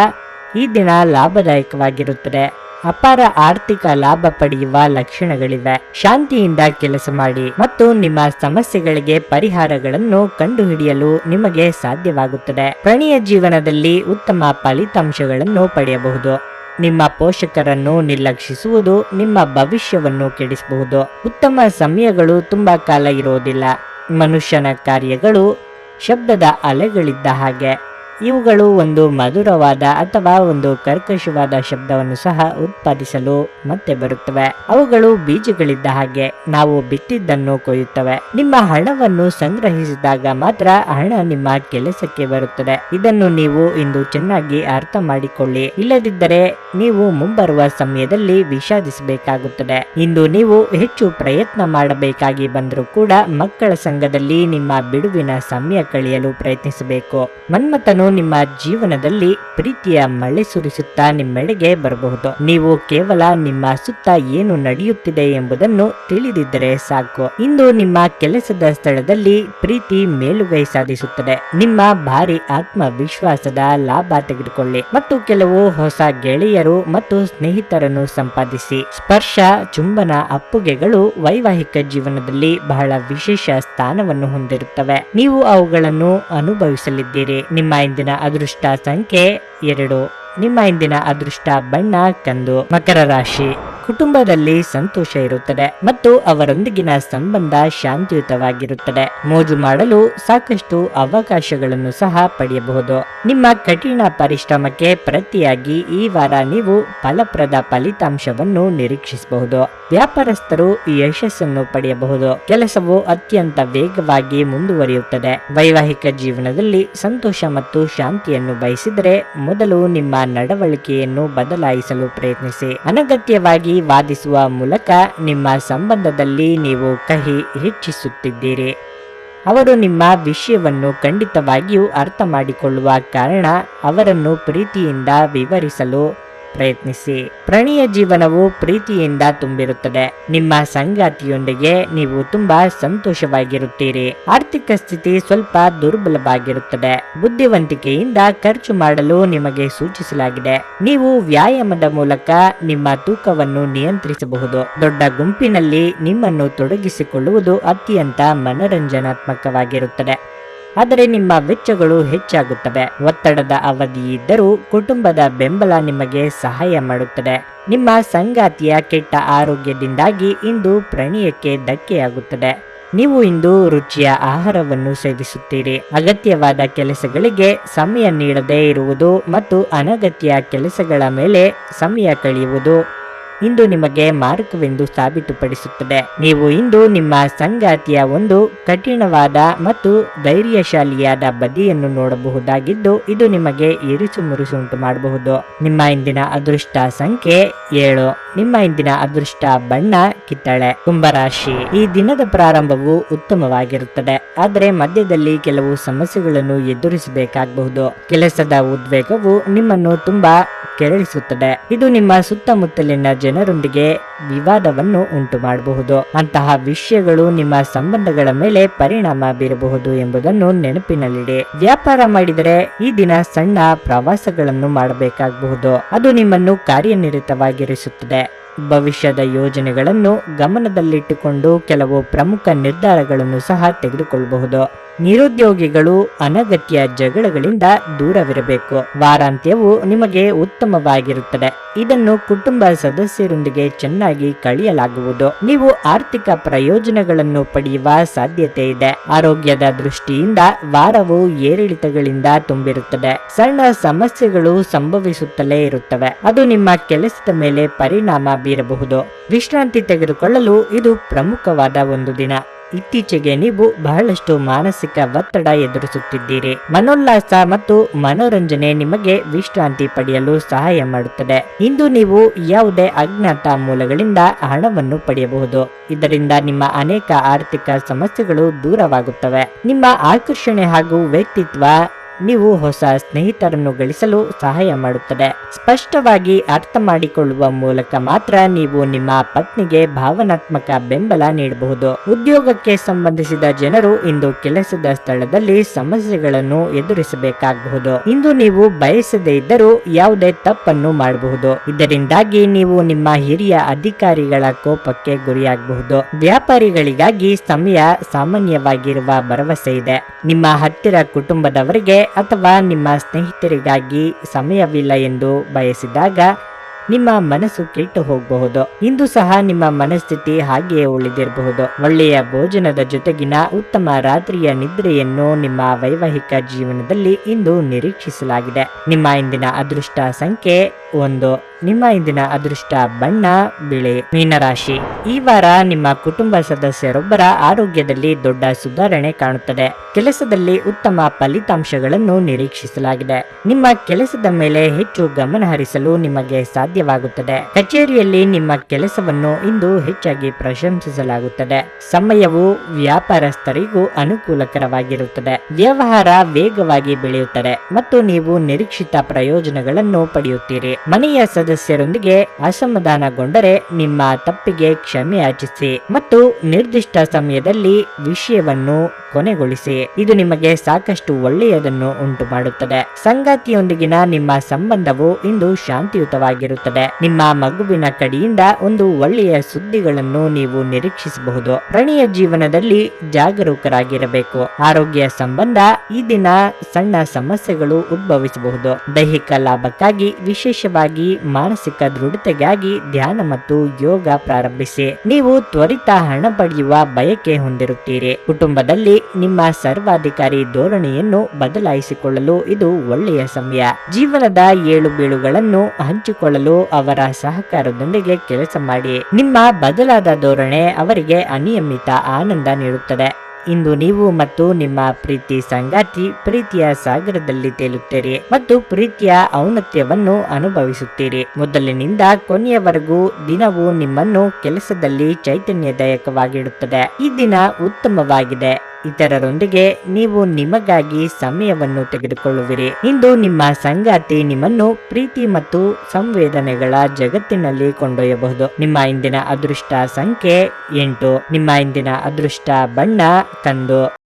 ಈ ದಿನ ಲಾಭದಾಯಕವಾಗಿರುತ್ತದೆ. ಅಪಾರ ಆರ್ಥಿಕ ಲಾಭ ಪಡೆಯುವ ಲಕ್ಷಣಗಳಿವೆ. ಶಾಂತಿಯಿಂದ ಕೆಲಸ ಮಾಡಿ ಮತ್ತು ನಿಮ್ಮ ಸಮಸ್ಯೆಗಳಿಗೆ ಪರಿಹಾರಗಳನ್ನು ಕಂಡುಹಿಡಿಯಲು ನಿಮಗೆ ಸಾಧ್ಯವಾಗುತ್ತದೆ. ಪ್ರಣಿಯ ಜೀವನದಲ್ಲಿ ಉತ್ತಮ ಫಲಿತಾಂಶಗಳನ್ನು ಪಡೆಯಬಹುದು. ನಿಮ್ಮ ಪೋಷಕರನ್ನು ನಿರ್ಲಕ್ಷಿಸುವುದು ನಿಮ್ಮ ಭವಿಷ್ಯವನ್ನು ಕೆಡಿಸಬಹುದು. ಉತ್ತಮ ಸಮಯಗಳು ತುಂಬಾ ಕಾಲ ಇರುವುದಿಲ್ಲ. ಮನುಷ್ಯನ ಕಾರ್ಯಗಳು ಶಬ್ದದ ಅಲೆಗಳಿದ್ದ ಹಾಗೆ. ಇವುಗಳು ಒಂದು ಮಧುರವಾದ ಅಥವಾ ಒಂದು ಕರ್ಕಶವಾದ ಶಬ್ದವನ್ನು ಸಹ ಉತ್ಪಾದಿಸಲು ಮತ್ತೆ ಬರುತ್ತವೆ. ಅವುಗಳು ಬೀಜಗಳಿದ್ದ ಹಾಗೆ ನಾವು ಬಿತ್ತಿದ್ದನ್ನು ಕೊಯ್ಯುತ್ತವೆ. ನಿಮ್ಮ ಹಣವನ್ನು ಸಂಗ್ರಹಿಸಿದಾಗ ಮಾತ್ರ ಹಣ ನಿಮ್ಮ ಕೆಲಸಕ್ಕೆ ಬರುತ್ತದೆ. ಇದನ್ನು ನೀವು ಇಂದು ಚೆನ್ನಾಗಿ ಅರ್ಥ ಮಾಡಿಕೊಳ್ಳಿ. ಇಲ್ಲದಿದ್ದರೆ ನೀವು ಮುಂಬರುವ ಸಮಯದಲ್ಲಿ ವಿಷಾದಿಸಬೇಕಾಗುತ್ತದೆ. ಇಂದು ನೀವು ಹೆಚ್ಚು ಪ್ರಯತ್ನ ಮಾಡಬೇಕಾಗಿ ಬಂದರೂ ಕೂಡ ಮಕ್ಕಳ ಸಂಘದಲ್ಲಿ ನಿಮ್ಮ ಬಿಡುವಿನ ಸಮಯ ಕಳೆಯಲು ಪ್ರಯತ್ನಿಸಬೇಕು. ಮನ್ಮಥನು ನಿಮ್ಮ ಜೀವನದಲ್ಲಿ ಪ್ರೀತಿಯ ಮಳೆ ಸುರಿಸುತ್ತಾ ನಿಮ್ಮೆಡೆಗೆ ಬರಬಹುದು. ನೀವು ಕೇವಲ ನಿಮ್ಮ ಸುತ್ತ ಏನು ನಡೆಯುತ್ತಿದೆ ಎಂಬುದನ್ನು ತಿಳಿದಿದ್ದರೆ ಸಾಕು. ಇಂದು ನಿಮ್ಮ ಕೆಲಸದ ಸ್ಥಳದಲ್ಲಿ ಪ್ರೀತಿ ಮೇಲುಗೈ ಸಾಧಿಸುತ್ತದೆ. ನಿಮ್ಮ ಭಾರಿ ಆತ್ಮವಿಶ್ವಾಸದ ಲಾಭ ತೆಗೆದುಕೊಳ್ಳಿ. ಮತ್ತು ಕೆಲವು ಹೊಸ ಗೆಳೆಯರು ಮತ್ತು ಸ್ನೇಹಿತರನ್ನು ಸಂಪಾದಿಸಿ. ಸ್ಪರ್ಶ, ಚುಂಬನ ಅಪ್ಪುಗೆಗಳು ವೈವಾಹಿಕ ಜೀವನದಲ್ಲಿ ಬಹಳ ವಿಶೇಷ ಸ್ಥಾನವನ್ನು ಹೊಂದಿರುತ್ತವೆ. ನೀವು ಅವುಗಳನ್ನು ಅನುಭವಿಸಲಿದ್ದೀರಿ. ನಿಮ್ಮ ಇಂದಿನ ಅದೃಷ್ಟ ಸಂಖ್ಯೆ ಎರಡು. ನಿಮ್ಮ ಇಂದಿನ ಅದೃಷ್ಟ ಬಣ್ಣ ಕಂದು ಮಕರ ರಾಶಿ. ಕುಟುಂಬದಲ್ಲಿ ಸಂತೋಷ ಇರುತ್ತದೆ ಮತ್ತು ಅವರೊಂದಿಗಿನ ಸಂಬಂಧ ಶಾಂತಿಯುತವಾಗಿರುತ್ತದೆ. ಮೋಜು ಮಾಡಲು ಸಾಕಷ್ಟು ಅವಕಾಶಗಳನ್ನು ಸಹ ಪಡೆಯಬಹುದು. ನಿಮ್ಮ ಕಠಿಣ ಪರಿಶ್ರಮಕ್ಕೆ ಪ್ರತಿಯಾಗಿ ಈ ವಾರ ನೀವು ಫಲಪ್ರದ ಫಲಿತಾಂಶವನ್ನು ನಿರೀಕ್ಷಿಸಬಹುದು. ವ್ಯಾಪಾರಸ್ಥರು ಯಶಸ್ಸನ್ನು ಪಡೆಯಬಹುದು. ಕೆಲಸವು ಅತ್ಯಂತ ವೇಗವಾಗಿ ಮುಂದುವರಿಯುತ್ತದೆ. ವೈವಾಹಿಕ ಜೀವನದಲ್ಲಿ ಸಂತೋಷ ಮತ್ತು ಶಾಂತಿಯನ್ನು ಬಯಸಿದರೆ ಮೊದಲು ನಿಮ್ಮ ನಡವಳಿಕೆಯನ್ನು ಬದಲಾಯಿಸಲು ಪ್ರಯತ್ನಿಸಿ. ಅನಗತ್ಯವಾಗಿ ವಾದಿಸುವ ಮೂಲಕ ನಿಮ್ಮ ಸಂಬಂಧದಲ್ಲಿ ನೀವು ಕಹಿ ಹೆಚ್ಚಿಸುತ್ತಿದ್ದೀರಿ. ಅವರು ನಿಮ್ಮ ವಿಷಯವನ್ನು ಖಂಡಿತವಾಗಿಯೂ ಅರ್ಥ ಮಾಡಿಕೊಳ್ಳುವ ಕಾರಣ ಅವರನ್ನು ಪ್ರೀತಿಯಿಂದ ವಿವರಿಸಲು ಪ್ರಯತ್ನಿಸಿ. ಪ್ರಣಯ ಜೀವನವು ಪ್ರೀತಿಯಿಂದ ತುಂಬಿರುತ್ತದೆ. ನಿಮ್ಮ ಸಂಗಾತಿಯೊಂದಿಗೆ ನೀವು ತುಂಬಾ ಸಂತೋಷವಾಗಿರುತ್ತೀರಿ. ಆರ್ಥಿಕ ಸ್ಥಿತಿ ಸ್ವಲ್ಪ ದುರ್ಬಲವಾಗಿರುತ್ತದೆ. ಬುದ್ಧಿವಂತಿಕೆಯಿಂದ ಖರ್ಚು ಮಾಡಲು ನಿಮಗೆ ಸೂಚಿಸಲಾಗಿದೆ. ನೀವು ವ್ಯಾಯಾಮದ ಮೂಲಕ ನಿಮ್ಮ ತೂಕವನ್ನು ನಿಯಂತ್ರಿಸಬಹುದು. ದೊಡ್ಡ ಗುಂಪಿನಲ್ಲಿ ನಿಮ್ಮನ್ನು ತೊಡಗಿಸಿಕೊಳ್ಳುವುದು ಅತ್ಯಂತ ಮನರಂಜನಾತ್ಮಕವಾಗಿರುತ್ತದೆ. ಆದರೆ ನಿಮ್ಮ ವೆಚ್ಚಗಳು ಹೆಚ್ಚಾಗುತ್ತವೆ. ಒತ್ತಡದ ಅವಧಿ ಇದ್ದರೂ ಕುಟುಂಬದ ಬೆಂಬಲ ನಿಮಗೆ ಸಹಾಯ ಮಾಡುತ್ತದೆ. ನಿಮ್ಮ ಸಂಗಾತಿಯ ಕೆಟ್ಟ ಆರೋಗ್ಯದಿಂದಾಗಿ ಇಂದು ಪ್ರಣಯಕ್ಕೆ ಧಕ್ಕೆಯಾಗುತ್ತದೆ. ನೀವು ಇಂದು ರುಚಿಯ ಆಹಾರವನ್ನು ಸೇವಿಸುತ್ತೀರಿ. ಅಗತ್ಯವಾದ ಕೆಲಸಗಳಿಗೆ ಸಮಯ ನೀಡದೇ ಇರುವುದು ಮತ್ತು ಅನಗತ್ಯ ಕೆಲಸಗಳ ಮೇಲೆ ಸಮಯ ಕಳೆಯುವುದು. ಇಂದು ನಿಮಗೆ ಮಾರಕವೆಂದು ಸಾಬೀತುಪಡಿಸುತ್ತದೆ. ನೀವು ಇಂದು ನಿಮ್ಮ ಸಂಗಾತಿಯ ಒಂದು ಕಠಿಣವಾದ ಮತ್ತು ಧೈರ್ಯಶಾಲಿಯಾದ ಬದಿಯನ್ನು ನೋಡಬಹುದಾಗಿದ್ದು, ಇದು ನಿಮಗೆ ಇರಿಸು ಮುರಿಸು ಉಂಟು ಮಾಡಬಹುದು. ನಿಮ್ಮ ಇಂದಿನ ಅದೃಷ್ಟ ಸಂಖ್ಯೆ ಏಳು. ನಿಮ್ಮ ಇಂದಿನ ಅದೃಷ್ಟ ಬಣ್ಣ, ಕಿತ್ತಳೆ, ಕುಂಭರಾಶಿ. ಈ ದಿನದ ಪ್ರಾರಂಭವು ಉತ್ತಮವಾಗಿರುತ್ತದೆ. ಆದರೆ ಮಧ್ಯದಲ್ಲಿ ಕೆಲವು ಸಮಸ್ಯೆಗಳನ್ನು ಎದುರಿಸಬೇಕಾಗಬಹುದು. ಕೆಲಸದ ಉದ್ವೇಗವು ನಿಮ್ಮನ್ನು ತುಂಬಾ ಕೆರಳಿಸುತ್ತದೆ. ಇದು ನಿಮ್ಮ ಸುತ್ತಮುತ್ತಲಿನ ಜನರೊಂದಿಗೆ ವಿವಾದವನ್ನು ಉಂಟು ಮಾಡಬಹುದು ಅಂತಹ ವಿಷಯಗಳು ನಿಮ್ಮ ಸಂಬಂಧಗಳ ಮೇಲೆ ಪರಿಣಾಮ ಬೀರಬಹುದು ಎಂಬುದನ್ನು ನೆನಪಿನಲ್ಲಿಡಿ. ವ್ಯಾಪಾರ ಮಾಡಿದರೆ ಈ ದಿನ ಸಣ್ಣ ಪ್ರವಾಸಗಳನ್ನು ಮಾಡಬೇಕಾಗಬಹುದು. ಅದು ನಿಮ್ಮನ್ನು ಕಾರ್ಯನಿರತವಾಗಿರಿಸುತ್ತದೆ. ಭವಿಷ್ಯದ ಯೋಜನೆಗಳನ್ನು ಗಮನದಲ್ಲಿಟ್ಟುಕೊಂಡು ಕೆಲವು ಪ್ರಮುಖ ನಿರ್ಧಾರಗಳನ್ನು ಸಹ ತೆಗೆದುಕೊಳ್ಳಬಹುದು. ನಿರುದ್ಯೋಗಿಗಳು ಅನಗತ್ಯ ಜಗಳಗಳಿಂದ ದೂರವಿರಬೇಕು. ವಾರಾಂತ್ಯವು ನಿಮಗೆ ಉತ್ತಮವಾಗಿರುತ್ತದೆ. ಇದನ್ನು ಕುಟುಂಬ ಸದಸ್ಯರೊಂದಿಗೆ ಚೆನ್ನಾಗಿ ಕಳೆಯಲಾಗುವುದು. ನೀವು ಆರ್ಥಿಕ ಪ್ರಯೋಜನಗಳನ್ನು ಪಡೆಯುವ ಸಾಧ್ಯತೆ ಇದೆ. ಆರೋಗ್ಯದ ದೃಷ್ಟಿಯಿಂದ ವಾರವು ಏರಿಳಿತಗಳಿಂದ ತುಂಬಿರುತ್ತದೆ. ಸಣ್ಣ ಸಮಸ್ಯೆಗಳು ಸಂಭವಿಸುತ್ತಲೇ ಇರುತ್ತವೆ. ಅದು ನಿಮ್ಮ ಕೆಲಸದ ಮೇಲೆ ಪರಿಣಾಮ ಬೀರಬಹುದು. ವಿಶ್ರಾಂತಿ ತೆಗೆದುಕೊಳ್ಳಲು ಇದು ಪ್ರಮುಖವಾದ ಒಂದು ದಿನ. ಇತ್ತೀಚೆಗೆ ನೀವು ಬಹಳಷ್ಟು ಮಾನಸಿಕ ಒತ್ತಡ ಎದುರಿಸುತ್ತಿದ್ದೀರಿ. ಮನೋಲ್ಲಾಸ ಮತ್ತು ಮನೋರಂಜನೆ ನಿಮಗೆ ವಿಶ್ರಾಂತಿ ಪಡೆಯಲು ಸಹಾಯ ಮಾಡುತ್ತದೆ. ಇಂದು ನೀವು ಯಾವುದೇ ಅಜ್ಞಾತ ಮೂಲಗಳಿಂದ ಹಣವನ್ನು ಪಡೆಯಬಹುದು. ಇದರಿಂದ ನಿಮ್ಮ ಅನೇಕ ಆರ್ಥಿಕ ಸಮಸ್ಯೆಗಳು ದೂರವಾಗುತ್ತವೆ. ನಿಮ್ಮ ಆಕರ್ಷಣೆ ಹಾಗೂ ವ್ಯಕ್ತಿತ್ವ ನೀವು ಹೊಸ ಸ್ನೇಹಿತರನ್ನು ಗಳಿಸಲು ಸಹಾಯ ಮಾಡುತ್ತದೆ. ಸ್ಪಷ್ಟವಾಗಿ ಅರ್ಥ ಮಾಡಿಕೊಳ್ಳುವ ಮೂಲಕ ಮಾತ್ರ ನೀವು ನಿಮ್ಮ ಪತ್ನಿಗೆ ಭಾವನಾತ್ಮಕ ಬೆಂಬಲ ನೀಡಬಹುದು. ಉದ್ಯೋಗಕ್ಕೆ ಸಂಬಂಧಿಸಿದ ಜನರು ಇಂದು ಕೆಲಸದ ಸ್ಥಳದಲ್ಲಿ ಸಮಸ್ಯೆಗಳನ್ನು ಎದುರಿಸಬೇಕಾಗಬಹುದು. ಇಂದು ನೀವು ಬಯಸದೇ ಇದ್ದರೂ ಯಾವುದೇ ತಪ್ಪನ್ನು ಮಾಡಬಹುದು. ಇದರಿಂದಾಗಿ ನೀವು ನಿಮ್ಮ ಹಿರಿಯ ಅಧಿಕಾರಿಗಳ ಕೋಪಕ್ಕೆ ಗುರಿಯಾಗಬಹುದು. ವ್ಯಾಪಾರಿಗಳಿಗಾಗಿ ಸಮಯ ಸಾಮಾನ್ಯವಾಗಿರುವ ಭರವಸೆ ಇದೆ. ನಿಮ್ಮ ಹತ್ತಿರ ಕುಟುಂಬದವರಿಗೆ ಅಥವಾ ನಿಮ್ಮ ಸ್ನೇಹಿತರಿಗಾಗಿ ಸಮಯವಿಲ್ಲ ಎಂದು ಬಯಸಿದಾಗ ನಿಮ್ಮ ಮನಸ್ಸು ಕೆಟ್ಟು ಹೋಗಬಹುದು. ಇಂದು ಸಹ ನಿಮ್ಮ ಮನಸ್ಥಿತಿ ಹಾಗೆಯೇ ಉಳಿದಿರಬಹುದು. ಒಳ್ಳೆಯ ಭೋಜನದ ಜೊತೆಗಿನ ಉತ್ತಮ ರಾತ್ರಿಯ ನಿದ್ರೆಯನ್ನು ನಿಮ್ಮ ವೈವಾಹಿಕ ಜೀವನದಲ್ಲಿ ಇಂದು ನಿರೀಕ್ಷಿಸಲಾಗಿದೆ. ನಿಮ್ಮ ಇಂದಿನ ಅದೃಷ್ಟ ಸಂಖ್ಯೆ ಒಂದು ನಿಮ್ಮ ಇಂದಿನ ಅದೃಷ್ಟ ಬಣ್ಣ, ಬಿಳಿ, ಮೀನರಾಶಿ. ಈ ವಾರ ನಿಮ್ಮ ಕುಟುಂಬ ಸದಸ್ಯರೊಬ್ಬರ ಆರೋಗ್ಯದಲ್ಲಿ ದೊಡ್ಡ ಸುಧಾರಣೆ ಕಾಣುತ್ತದೆ. ಕೆಲಸದಲ್ಲಿ ಉತ್ತಮ ಫಲಿತಾಂಶಗಳನ್ನು ನಿರೀಕ್ಷಿಸಲಾಗಿದೆ. ನಿಮ್ಮ ಕೆಲಸದ ಮೇಲೆ ಹೆಚ್ಚು ಗಮನ ಹರಿಸಲು ನಿಮಗೆ ಸಾಧ್ಯವಾಗುತ್ತದೆ. ಕಚೇರಿಯಲ್ಲಿ ನಿಮ್ಮ ಕೆಲಸವನ್ನು ಇಂದು ಹೆಚ್ಚಾಗಿ ಪ್ರಶಂಸಿಸಲಾಗುತ್ತದೆ. ಸಮಯವು ವ್ಯಾಪಾರಸ್ಥರಿಗೂ ಅನುಕೂಲಕರವಾಗಿರುತ್ತದೆ. ವ್ಯವಹಾರ ವೇಗವಾಗಿ ಬೆಳೆಯುತ್ತದೆ ಮತ್ತು ನೀವು ನಿರೀಕ್ಷಿತ ಪ್ರಯೋಜನಗಳನ್ನು ಪಡೆಯುತ್ತೀರಿ. ಮನೆಯ ಸದಸ್ಯರೊಂದಿಗೆ ಅಸಮಾಧಾನಗೊಂಡರೆ ನಿಮ್ಮ ತಪ್ಪಿಗೆ ಕ್ಷಮೆ ಯಾಚಿಸಿ ಮತ್ತು ನಿರ್ದಿಷ್ಟ ಸಮಯದಲ್ಲಿ ವಿಷಯವನ್ನು ಕೊನೆಗೊಳಿಸಿ. ಇದು ನಿಮಗೆ ಸಾಕಷ್ಟು ಒಳ್ಳೆಯದನ್ನು ಉಂಟು ಮಾಡುತ್ತದೆ ಸಂಗಾತಿಯೊಂದಿಗಿನ ನಿಮ್ಮ ಸಂಬಂಧವು ಇಂದು ಶಾಂತಿಯುತವಾಗಿರುತ್ತದೆ. ನಿಮ್ಮ ಮಗುವಿನ ಕಡೆಯಿಂದ ಒಂದು ಒಳ್ಳೆಯ ಸುದ್ದಿಗಳನ್ನು ನೀವು ನಿರೀಕ್ಷಿಸಬಹುದು. ಪ್ರಣಯ ಜೀವನದಲ್ಲಿ ಜಾಗರೂಕರಾಗಿರಬೇಕು. ಆರೋಗ್ಯ ಸಂಬಂಧ ಈ ದಿನ ಸಣ್ಣ ಸಮಸ್ಯೆಗಳು ಉದ್ಭವಿಸಬಹುದು. ದೈಹಿಕ ಲಾಭಕ್ಕಾಗಿ ವಿಶೇಷವಾಗಿ ಮಾನಸಿಕ ದೃಢತೆಗಾಗಿ ಧ್ಯಾನ ಮತ್ತು ಯೋಗ ಪ್ರಾರಂಭಿಸಿ. ನೀವು ತ್ವರಿತ ಹಣ ಪಡೆಯುವ ಬಯಕೆ ಹೊಂದಿರುತ್ತೀರಿ. ಕುಟುಂಬದಲ್ಲಿ ನಿಮ್ಮ ಸರ್ವಾಧಿಕಾರಿ ಧೋರಣೆಯನ್ನು ಬದಲಾಯಿಸಿಕೊಳ್ಳಲು ಇದು ಒಳ್ಳೆಯ ಸಮಯ. ಜೀವನದ ಏಳು ಬೀಳುಗಳನ್ನು ಹಂಚಿಕೊಳ್ಳಲು ಅವರ ಸಹಕಾರದೊಂದಿಗೆ ಕೆಲಸ ಮಾಡಿ. ನಿಮ್ಮ ಬದಲಾದ ಧೋರಣೆ ಅವರಿಗೆ ಅನಿಯಮಿತ ಆನಂದ ನೀಡುತ್ತದೆ. ಇಂದು ನೀವು ಮತ್ತು ನಿಮ್ಮ ಪ್ರೀತಿ ಸಂಗಾತಿ ಪ್ರೀತಿಯ ಸಾಗರದಲ್ಲಿ ತೇಲುತ್ತೀರಿ ಮತ್ತು ಪ್ರೀತಿಯ ಔನ್ನತ್ಯವನ್ನು ಅನುಭವಿಸುತ್ತೀರಿ. ಮೊದಲಿನಿಂದ ಕೊನೆಯವರೆಗೂ ದಿನವು ನಿಮ್ಮನ್ನು ಕೆಲಸದಲ್ಲಿ ಚೈತನ್ಯದಾಯಕವಾಗಿಡುತ್ತದೆ. ಈ ದಿನ ಉತ್ತಮವಾಗಿದೆ. ಇತರರೊಂದಿಗೆ ನೀವು ನಿಮಗಾಗಿ ಸಮಯವನ್ನು ತೆಗೆದುಕೊಳ್ಳುವಿರಿ. ಇಂದು ನಿಮ್ಮ ಸಂಗಾತಿ ನಿಮ್ಮನ್ನು ಪ್ರೀತಿ ಮತ್ತು ಸಂವೇದನೆಗಳ ಜಗತ್ತಿನಲ್ಲಿ ಕೊಂಡೊಯ್ಯಬಹುದು. ನಿಮ್ಮ ಇಂದಿನ ಅದೃಷ್ಟ ಸಂಖ್ಯೆ ಎಂಟು. ನಿಮ್ಮ ಇಂದಿನ ಅದೃಷ್ಟ ಬಣ್ಣ ಕಂದು.